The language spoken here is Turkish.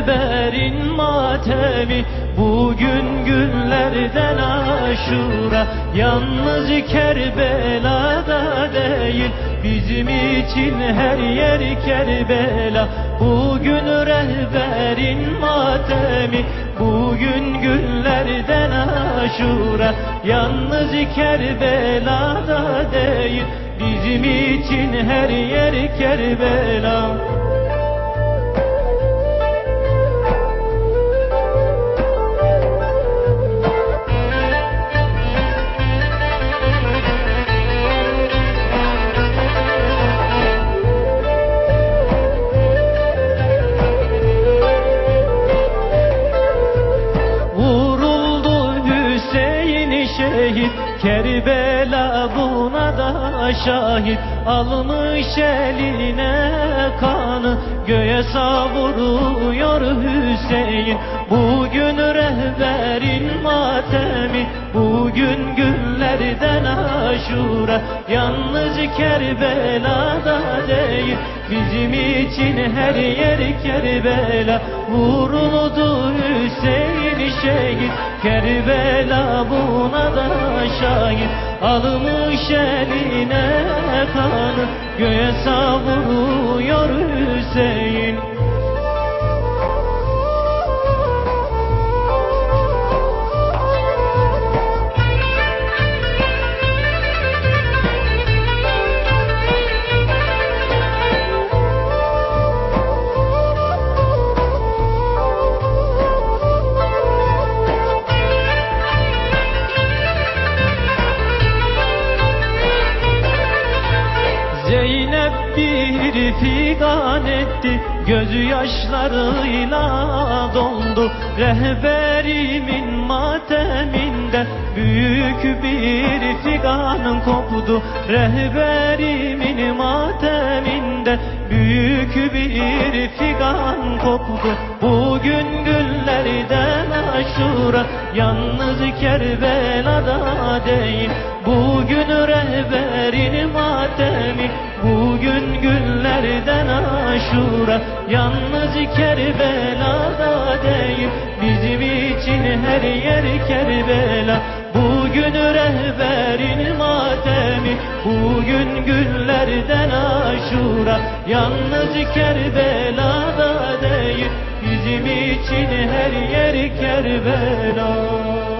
rehberin matemi Bugün günlerden aşura. Yalnız Kerbela'da değil Bizim için her yer Kerbela. Bugün rehberin matemi Bugün günlerden aşura. Yalnız Kerbela'da değil Bizim için her yer Kerbela Kerbela buna da şahit Almış eline kanı. Göğe savuruyor Hüseyin Bugün rehberin matemi. Bugün günlerden aşura Yalnız Kerbela'da değil. Bizim için her yer Kerbela Vuruldu Hüseyin şehit Kerbela buna da şahit. Almış eline kanı Göğe savuruyor Hüseyin figan etti Gözü yaşlarıyla doldu Rehberimin mateminde Büyük bir figan koptu. Rehberimin mateminde Büyük bir figan koptu. Bugün günlerden aşura Yalnız Kerbela'da değil. Bugün rehberin matemi Bugün günlerden aşura Yalnız Kerbela'da değil. Bizim için her yer Kerbela. Bugün rehberin matemi Bugün günlerden aşura. Yalnız Kerbela'da değil Bizim için her yer Kerbela